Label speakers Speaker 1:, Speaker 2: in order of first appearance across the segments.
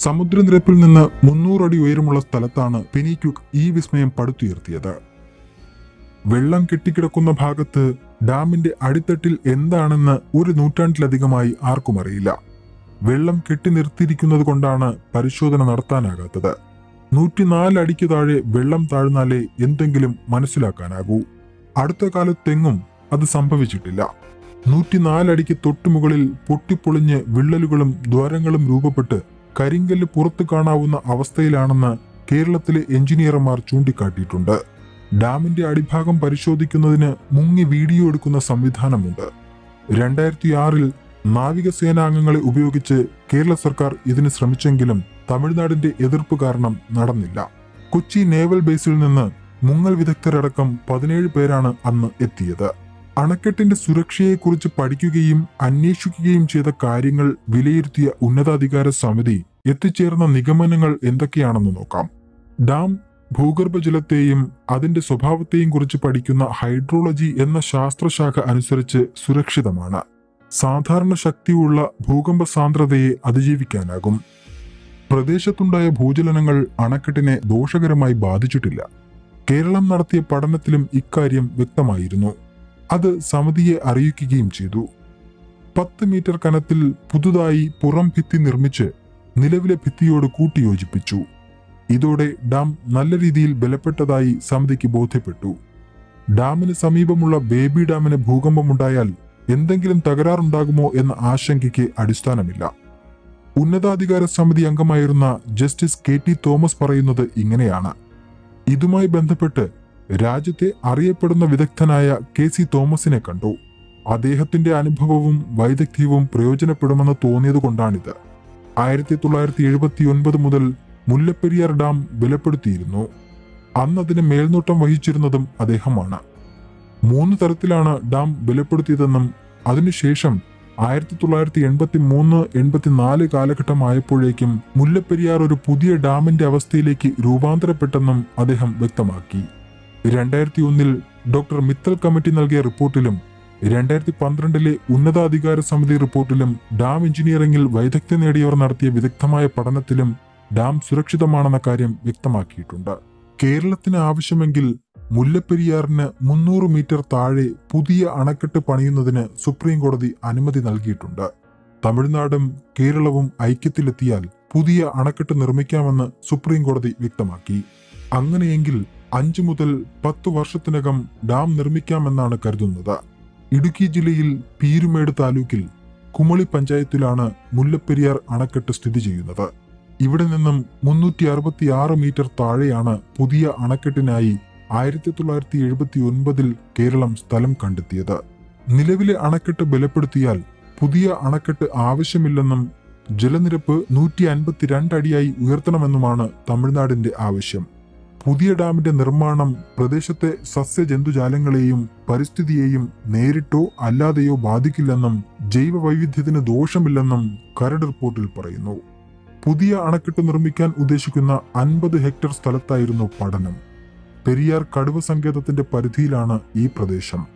Speaker 1: സമുദ്രനിരപ്പിൽ നിന്ന് മുന്നൂറടി ഉയരമുള്ള സ്ഥലത്താണ് പെനിക്യുക്ക് ഈ വിസ്മയം പടുത്തുയർത്തിയത്. വെള്ളം കെട്ടിക്കിടക്കുന്ന ഭാഗത്ത് ഡാമിന്റെ അടിത്തട്ടിൽ എന്താണെന്ന് ഒരു നൂറ്റാണ്ടിലധികമായി ആർക്കും അറിയില്ല. വെള്ളം കെട്ടി നിർത്തിയിരിക്കുന്നത് കൊണ്ടാണ് പരിശോധന നടത്താനാകാത്തത്. നൂറ്റിനാല് അടിക്ക് താഴെ വെള്ളം താഴ്ന്നാലേ എന്തെങ്കിലും മനസ്സിലാക്കാനാകൂ. അടുത്ത കാലത്തെങ്ങും അത് സംഭവിച്ചിട്ടില്ല. നൂറ്റിനാലടിക്ക് തൊട്ടുമുകളിൽ പൊട്ടിപ്പൊളിഞ്ഞ് വിള്ളലുകളും ദ്വാരങ്ങളും രൂപപ്പെട്ട് കരിങ്കല്ല് പുറത്തു കാണാവുന്ന അവസ്ഥയിലാണെന്ന് കേരളത്തിലെ എഞ്ചിനീയർമാർ ചൂണ്ടിക്കാട്ടിയിട്ടുണ്ട്. ഡാമിന്റെ അടിഭാഗം പരിശോധിക്കുന്നതിന് മുങ്ങി വീഡിയോ എടുക്കുന്ന സംവിധാനമുണ്ട്. രണ്ടായിരത്തി ആറിൽ നാവികസേനാംഗങ്ങളെ ഉപയോഗിച്ച് കേരള സർക്കാർ ഇതിന് ശ്രമിച്ചെങ്കിലും തമിഴ്നാടിന്റെ എതിർപ്പ് കാരണം നടന്നില്ല. കൊച്ചി നേവൽ ബേസിൽ നിന്ന് മുങ്ങൽ വിദഗ്ധരടക്കം പതിനേഴ് പേരാണ് അന്ന് എത്തിയത്. അണക്കെട്ടിന്റെ സുരക്ഷയെക്കുറിച്ച് പഠിക്കുകയും അന്വേഷിക്കുകയും ചെയ്ത കാര്യങ്ങൾ വിലയിരുത്തിയ ഉന്നതാധികാര സമിതി എത്തിച്ചേർന്ന നിഗമനങ്ങൾ എന്തൊക്കെയാണെന്ന് നോക്കാം. ഡാം ഭൂഗർഭജലത്തെയും അതിന്റെ സ്വഭാവത്തെയും കുറിച്ച് പഠിക്കുന്ന ഹൈഡ്രോളജി എന്ന ശാസ്ത്രശാഖ അനുസരിച്ച് സുരക്ഷിതമാണ്. സാധാരണ ശക്തിയുള്ള ഭൂകമ്പ സാന്ദ്രതയെ അതിജീവിക്കാനാകും. പ്രദേശത്തുണ്ടായ ഭൂചലനങ്ങൾ അണക്കെട്ടിനെ ദോഷകരമായി ബാധിച്ചിട്ടില്ല. കേരളം നടത്തിയ പഠനത്തിലും ഇക്കാര്യം വ്യക്തമായിരുന്നു. അത് സമിതിയെ അറിയിക്കുകയും ചെയ്തു. പത്ത് മീറ്റർ കനത്തിൽ പുതുതായി പുറം ഭിത്തി നിർമ്മിച്ച് നിലവിലെ ഭിത്തിയോട് കൂട്ടിയോജിപ്പിച്ചു. ഇതോടെ ഡാം നല്ല രീതിയിൽ ബലപ്പെട്ടതായി സമിതിക്ക് ബോധ്യപ്പെട്ടു. ഡാമിന് സമീപമുള്ള ബേബി ഡാമിന് ഭൂകമ്പമുണ്ടായാൽ എന്തെങ്കിലും തകരാറുണ്ടാകുമോ എന്ന ആശങ്കയ്ക്ക് അടിസ്ഥാനമില്ല. ഉന്നതാധികാര സമിതി അംഗമായിരുന്ന ജസ്റ്റിസ് കെ ടി തോമസ് പറയുന്നത് ഇങ്ങനെയാണ്. ഇതുമായി ബന്ധപ്പെട്ട് രാജ്യത്തെ അറിയപ്പെടുന്ന വിദഗ്ധനായ കെ സി തോമസിനെ കണ്ടു. അദ്ദേഹത്തിന്റെ അനുഭവവും വൈദഗ്ധ്യവും പ്രയോജനപ്പെടുമെന്ന് തോന്നിയതുകൊണ്ടാണിത്. ആയിരത്തി തൊള്ളായിരത്തി എഴുപത്തി ഒൻപത് മുതൽ മുല്ലപ്പെരിയാർ ഡാം ബലപ്പെടുത്തിയിരുന്നു. അന്ന് അതിന് മേൽനോട്ടം വഹിച്ചിരുന്നതും അദ്ദേഹമാണ്. മൂന്ന് തരത്തിലാണ് ഡാം ബലപ്പെടുത്തിയതെന്നും അതിനുശേഷം ആയിരത്തി തൊള്ളായിരത്തി എൺപത്തി മൂന്ന് എൺപത്തിനാല് കാലഘട്ടമായപ്പോഴേക്കും മുല്ലപ്പെരിയാർ ഒരു പുതിയ ഡാമിന്റെ അവസ്ഥയിലേക്ക് രൂപാന്തരപ്പെട്ടെന്നും അദ്ദേഹം വ്യക്തമാക്കി. രണ്ടായിരത്തി ഒന്നിൽ ഡോക്ടർ മിത്തൽ കമ്മിറ്റി നൽകിയ റിപ്പോർട്ടിലും രണ്ടായിരത്തി പന്ത്രണ്ടിലെ ഉന്നതാധികാര സമിതി റിപ്പോർട്ടിലും ഡാം എഞ്ചിനീയറിംഗിൽ വൈദഗ്ധ്യം നേടിയവർ നടത്തിയ വിദഗ്ധമായ പഠനത്തിലും ഡാം സുരക്ഷിതമാണെന്ന കാര്യം വ്യക്തമാക്കിയിട്ടുണ്ട്. കേരളത്തിന് ആവശ്യമെങ്കിൽ മുല്ലപ്പെരിയാറിന് മുന്നൂറ് മീറ്റർ താഴെ പുതിയ അണക്കെട്ട് പണിയുന്നതിന് സുപ്രീം കോടതി അനുമതി നൽകിയിട്ടുണ്ട്. തമിഴ്നാടും കേരളവും ഐക്യത്തിലെത്തിയാൽ പുതിയ അണക്കെട്ട് നിർമ്മിക്കാമെന്ന് സുപ്രീം കോടതി വ്യക്തമാക്കി. അങ്ങനെയെങ്കിൽ അഞ്ചു മുതൽ പത്ത് വർഷത്തിനകം ഡാം നിർമ്മിക്കാമെന്നാണ് കരുതുന്നത്. ഇടുക്കി ജില്ലയിൽ പീരുമേട് താലൂക്കിൽ കുമളി പഞ്ചായത്തിലാണ് മുല്ലപ്പെരിയാർ അണക്കെട്ട് സ്ഥിതി ചെയ്യുന്നത്. ഇവിടെ നിന്നും മുന്നൂറ്റി അറുപത്തി ആറ് മീറ്റർ താഴെയാണ് പുതിയ അണക്കെട്ടിനായി ആയിരത്തി തൊള്ളായിരത്തി എഴുപത്തി ഒൻപതിൽ കേരളം സ്ഥലം കണ്ടെത്തിയത്. നിലവിലെ അണക്കെട്ട് ബലപ്പെടുത്തിയാൽ പുതിയ അണക്കെട്ട് ആവശ്യമില്ലെന്നും ജലനിരപ്പ് നൂറ്റി അൻപത്തിരണ്ട് അടിയായി ഉയർത്തണമെന്നുമാണ് തമിഴ്നാടിന്റെ ആവശ്യം. പുതിയ ഡാമിന്റെ നിർമ്മാണം പ്രദേശത്തെ സസ്യജന്തുജാലങ്ങളെയും പരിസ്ഥിതിയെയും നേരിട്ടോ അല്ലാതെയോ ബാധിക്കില്ലെന്നും ജൈവ വൈവിധ്യത്തിന് ദോഷമില്ലെന്നും കരട് റിപ്പോർട്ടിൽ പറയുന്നു. പുതിയ അണക്കെട്ട് നിർമ്മിക്കാൻ ഉദ്ദേശിക്കുന്ന അൻപത് ഹെക്ടർ സ്ഥലത്തായിരുന്നു പഠനം. പെരിയാർ കടുവ സങ്കേതത്തിന്റെ പരിധിയിലാണ് ഈ പ്രദേശം.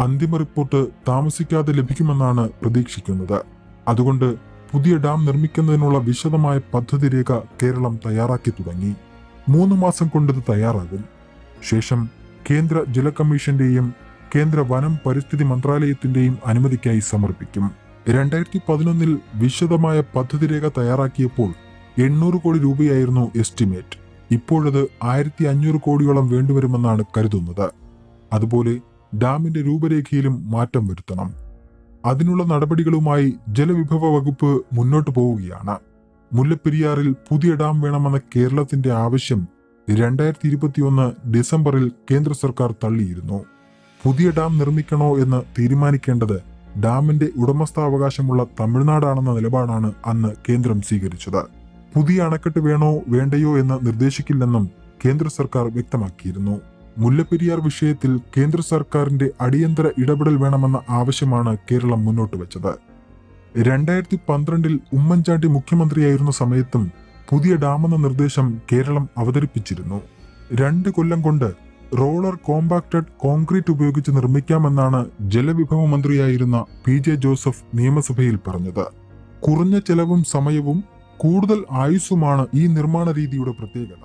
Speaker 1: അന്തിമ റിപ്പോർട്ട് താമസിക്കാതെ ലഭിക്കുമെന്നാണ് പ്രതീക്ഷിക്കുന്നത്. അതുകൊണ്ട് പുതിയ ഡാം നിർമ്മിക്കുന്നതിനുള്ള വിശദമായ പദ്ധതി രേഖ കേരളം തയ്യാറാക്കി തുടങ്ങി. മൂന്ന് മാസം കൊണ്ടിത് തയ്യാറാകും. ശേഷം കേന്ദ്ര ജല കമ്മീഷന്റെയും കേന്ദ്ര വനം പരിസ്ഥിതി മന്ത്രാലയത്തിന്റെയും അനുമതിക്കായി സമർപ്പിക്കും. രണ്ടായിരത്തി പതിനൊന്നിൽ വിശദമായ പദ്ധതി രേഖ തയ്യാറാക്കിയപ്പോൾ എണ്ണൂറ് കോടി രൂപയായിരുന്നു എസ്റ്റിമേറ്റ്. ഇപ്പോഴത് ആയിരത്തി അഞ്ഞൂറ് കോടിയോളം വേണ്ടിവരുമെന്നാണ് കരുതുന്നത്. അതുപോലെ ഡാമിന്റെ രൂപരേഖയിലും മാറ്റം വരുത്തണം. അതിനുള്ള നടപടികളുമായി ജലവിഭവ വകുപ്പ് മുന്നോട്ടു പോവുകയാണ്. മുല്ലപ്പെരിയാറിൽ പുതിയ ഡാം വേണമെന്ന കേരളത്തിന്റെ ആവശ്യം രണ്ടായിരത്തി ഇരുപത്തിയൊന്ന് ഡിസംബറിൽ കേന്ദ്ര സർക്കാർ തള്ളിയിരുന്നു. പുതിയ ഡാം നിർമ്മിക്കണോ എന്ന് തീരുമാനിക്കേണ്ടത് ഡാമിന്റെ ഉടമസ്ഥാവകാശമുള്ള തമിഴ്നാടാണെന്ന നിലപാടാണ് അന്ന് കേന്ദ്രം സ്വീകരിച്ചത്. പുതിയ അണക്കെട്ട് വേണോ വേണ്ടയോ എന്ന് നിർദ്ദേശിക്കില്ലെന്നും കേന്ദ്ര സർക്കാർ വ്യക്തമാക്കിയിരുന്നു. മുല്ലപ്പെരിയാർ വിഷയത്തിൽ കേന്ദ്ര സർക്കാരിന്റെ അടിയന്തര ഇടപെടൽ വേണമെന്ന ആവശ്യമാണ് കേരളം മുന്നോട്ട് വെച്ചത് രണ്ടായിരത്തി പന്ത്രണ്ടിൽ ഉമ്മൻചാണ്ടി മുഖ്യമന്ത്രിയായിരുന്ന സമയത്തും പുതിയ ഡാമെന്ന നിർദ്ദേശം കേരളം അവതരിപ്പിച്ചിരുന്നു. രണ്ട് കൊല്ലം കൊണ്ട് റോളർ കോമ്പാക്റ്റഡ് കോൺക്രീറ്റ് ഉപയോഗിച്ച് നിർമ്മിക്കാമെന്നാണ് ജലവിഭവ മന്ത്രിയായിരുന്ന പി ജെ ജോസഫ് നിയമസഭയിൽ പറഞ്ഞത്. കുറഞ്ഞ ചെലവും സമയവും കൂടുതൽ ആയുസ്സുമാണ് ഈ നിർമ്മാണ രീതിയുടെ പ്രത്യേകത.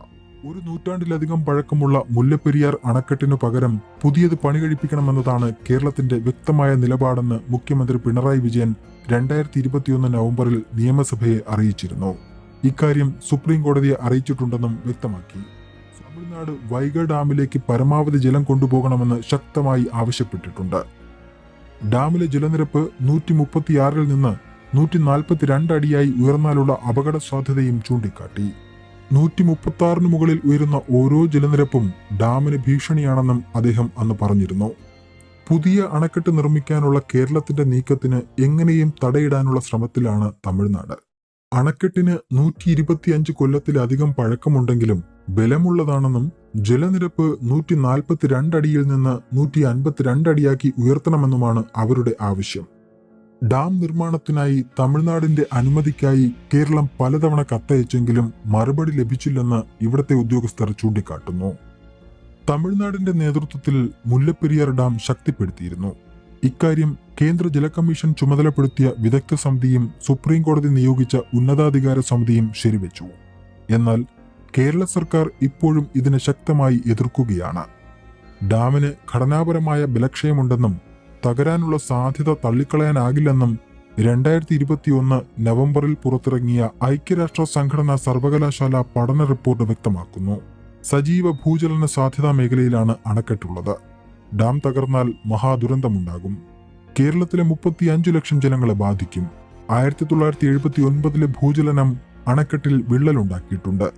Speaker 1: ഒരു നൂറ്റാണ്ടിലധികം പഴക്കമുള്ള മുല്ലപ്പെരിയാർ അണക്കെട്ടിനു പകരം പുതിയത് പണി കഴിപ്പിക്കണമെന്നതാണ് കേരളത്തിന്റെ വ്യക്തമായ നിലപാടെന്ന് മുഖ്യമന്ത്രി പിണറായി വിജയൻ രണ്ടായിരത്തി ഇരുപത്തിയൊന്ന് നവംബറിൽ നിയമസഭയെ അറിയിച്ചിരുന്നു. ഇക്കാര്യം സുപ്രീം കോടതിയെ അറിയിച്ചിട്ടുണ്ടെന്നും വ്യക്തമാക്കി. തമിഴ്നാട് വൈഗ ഡാമിലേക്ക് പരമാവധി ജലം കൊണ്ടുപോകണമെന്ന് ശക്തമായി ആവശ്യപ്പെട്ടിട്ടുണ്ട്. ഡാമിലെ ജലനിരപ്പ് നൂറ്റി മുപ്പത്തിയാറിൽ നിന്ന് നൂറ്റി നാൽപ്പത്തിരണ്ട് അടിയായി ഉയർന്നാലുള്ള അപകട സാധ്യതയും ചൂണ്ടിക്കാട്ടി. നൂറ്റി മുപ്പത്തി ആറിന് മുകളിൽ ഉയരുന്ന ഓരോ ജലനിരപ്പും ഡാമിന് ഭീഷണിയാണെന്നും അദ്ദേഹം അന്ന് പറഞ്ഞിരുന്നു. പുതിയ അണക്കെട്ട് നിർമ്മിക്കാനുള്ള കേരളത്തിന്റെ നീക്കത്തിന് എങ്ങനെയും തടയിടാനുള്ള ശ്രമത്തിലാണ് തമിഴ്നാട്. അണക്കെട്ടിന് നൂറ്റി ഇരുപത്തിയഞ്ച് കൊല്ലത്തിലധികം പഴക്കമുണ്ടെങ്കിലും ബലമുള്ളതാണെന്നും ജലനിരപ്പ് നൂറ്റി നാൽപ്പത്തിരണ്ട് അടിയിൽ നിന്ന് നൂറ്റി അൻപത്തിരണ്ട് അടിയാക്കി ഉയർത്തണമെന്നുമാണ് അവരുടെ ആവശ്യം. ഡാം നിർമ്മാണത്തിനായി തമിഴ്നാടിന്റെ അനുമതിക്കായി കേരളം പലതവണ കത്തയച്ചെങ്കിലും മറുപടി ലഭിച്ചില്ലെന്ന് ഇവിടുത്തെ ഉദ്യോഗസ്ഥർ ചൂണ്ടിക്കാട്ടുന്നു. തമിഴ്നാടിന്റെ നേതൃത്വത്തിൽ മുല്ലപ്പെരിയാർ ഡാം ശക്തിപ്പെടുത്തിയിരുന്നു. ഇക്കാര്യം കേന്ദ്ര ജലകമ്മീഷൻ ചുമതലപ്പെടുത്തിയ വിദഗ്ധ സമിതിയും സുപ്രീം കോടതി നിയോഗിച്ച ഉന്നതാധികാര സമിതിയും ശരിവെച്ചു. എന്നാൽ കേരള സർക്കാർ ഇപ്പോഴും ഇതിനെ ശക്തമായി എതിർക്കുകയാണ്. ഡാമിന് ഘടനാപരമായ ബലക്ഷയമുണ്ടെന്നും തകരാനുള്ള സാധ്യത തള്ളിക്കളയാനാകില്ലെന്നും രണ്ടായിരത്തി ഇരുപത്തിയൊന്ന് നവംബറിൽ പുറത്തിറങ്ങിയ ഐക്യരാഷ്ട്ര സംഘടനാ സർവകലാശാല പഠന റിപ്പോർട്ട് വ്യക്തമാക്കുന്നു. സജീവ ഭൂചലന സാധ്യതാ മേഖലയിലാണ് അണക്കെട്ടുള്ളത്. ഡാം തകർന്നാൽ മഹാദുരന്തമുണ്ടാകും. കേരളത്തിലെ മുപ്പത്തി അഞ്ചു ലക്ഷം ജനങ്ങളെ ബാധിക്കും. ആയിരത്തി തൊള്ളായിരത്തി എഴുപത്തി ഒൻപതിലെ ഭൂചലനം അണക്കെട്ടിൽ വിള്ളലുണ്ടാക്കിയിട്ടുണ്ട്.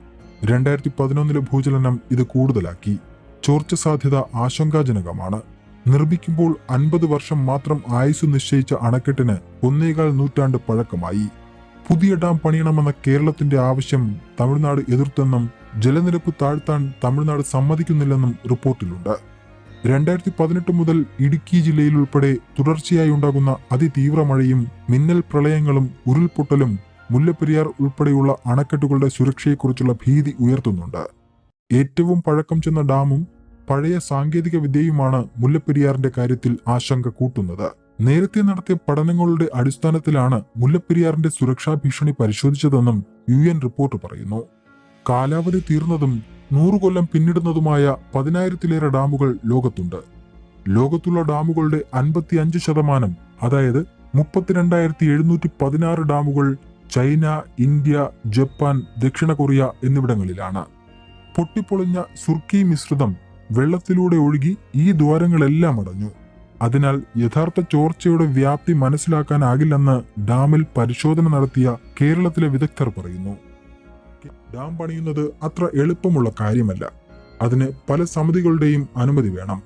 Speaker 1: രണ്ടായിരത്തി പതിനൊന്നിലെ ഭൂചലനം ഇത് കൂടുതലാക്കി. ചോർച്ച സാധ്യത ആശങ്കാജനകമാണ്. നിർമ്മിക്കുമ്പോൾ അൻപത് വർഷം മാത്രം ആയുസ് നിശ്ചയിച്ച അണക്കെട്ടിന് ഒന്നേകാൽ നൂറ്റാണ്ട് പഴക്കമായി. പുതിയ ഡാം പണിയണമെന്ന കേരളത്തിന്റെ ആവശ്യം തമിഴ്നാട് എതിർത്തെന്നും ജലനിരപ്പ് താഴ്ത്താൻ തമിഴ്നാട് സമ്മതിക്കുന്നില്ലെന്നും റിപ്പോർട്ടിലുണ്ട്. രണ്ടായിരത്തി പതിനെട്ട് മുതൽ ഇടുക്കി ജില്ലയിൽ ഉൾപ്പെടെ തുടർച്ചയായി ഉണ്ടാകുന്ന അതിതീവ്ര മഴയും മിന്നൽ പ്രളയങ്ങളും ഉരുൾപൊട്ടലും മുല്ലപ്പെരിയാർ ഉൾപ്പെടെയുള്ള അണക്കെട്ടുകളുടെ സുരക്ഷയെക്കുറിച്ചുള്ള ഭീതി ഉയർത്തുന്നുണ്ട്. ഏറ്റവും പഴക്കം ചെന്ന ഡാമും പഴയ സാങ്കേതിക വിദ്യയുമാണ് മുല്ലപ്പെരിയാറിന്റെ കാര്യത്തിൽ ആശങ്ക കൂട്ടുന്നത്. നേരത്തെ നടത്തിയ പഠനങ്ങളുടെ അടിസ്ഥാനത്തിലാണ് മുല്ലപ്പെരിയാറിന്റെ സുരക്ഷാ ഭീഷണി പരിശോധിച്ചതെന്നും യു എൻ റിപ്പോർട്ട് പറയുന്നു. കാലാവധി തീർന്നതും നൂറു കൊല്ലം പിന്നിടുന്നതുമായ പതിനായിരത്തിലേറെ ഡാമുകൾ ലോകത്തുണ്ട്. ലോകത്തുള്ള ഡാമുകളുടെ അൻപത്തി അഞ്ച് ശതമാനം അതായത് മുപ്പത്തിരണ്ടായിരത്തി എഴുന്നൂറ്റി പതിനാറ് ഡാമുകൾ ചൈന ഇന്ത്യ ജപ്പാൻ ദക്ഷിണ കൊറിയ എന്നിവിടങ്ങളിലാണ്. പൊട്ടിപ്പൊളിഞ്ഞ സുർക്കി മിശ്രിതം വെള്ളത്തിലൂടെ ഒഴുകി ഈ ദ്വാരങ്ങളെല്ലാം അടഞ്ഞു. അതിനാൽ യഥാർത്ഥ ചോർച്ചയുടെ വ്യാപ്തി മനസ്സിലാക്കാനാകില്ലെന്ന് ഡാമിൽ പരിശോധന നടത്തിയ കേരളത്തിലെ വിദഗ്ധർ പറയുന്നു. ഡാം പണിയുന്നത് അത്ര എളുപ്പമുള്ള കാര്യമല്ല. അതിന് പല സമിതികളുടെയും അനുമതി വേണം.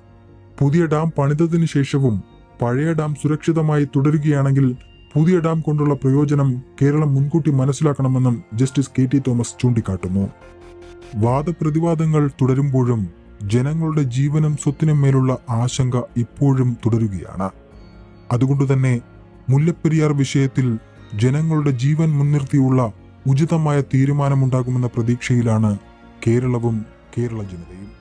Speaker 1: പുതിയ ഡാം പണിതതിന് ശേഷവും പഴയ ഡാം സുരക്ഷിതമായി തുടരുകയാണെങ്കിൽ പുതിയ ഡാം കൊണ്ടുള്ള പ്രയോജനം കേരളം മുൻകൂട്ടി മനസ്സിലാക്കണമെന്നും ജസ്റ്റിസ് കെ ടി തോമസ് ചൂണ്ടിക്കാട്ടുന്നു. വാദപ്രതിവാദങ്ങൾ തുടരുമ്പോഴും ജനങ്ങളുടെ ജീവനും സ്വത്തിനും മേലുള്ള ആശങ്ക ഇപ്പോഴും തുടരുകയാണ്. അതുകൊണ്ടുതന്നെ മുല്ലപ്പെരിയാർ വിഷയത്തിൽ ജനങ്ങളുടെ ജീവൻ മുൻനിർത്തിയുള്ള ഉചിതമായ തീരുമാനമുണ്ടാകുമെന്ന പ്രതീക്ഷയിലാണ് കേരളവും കേരള ജനതയും.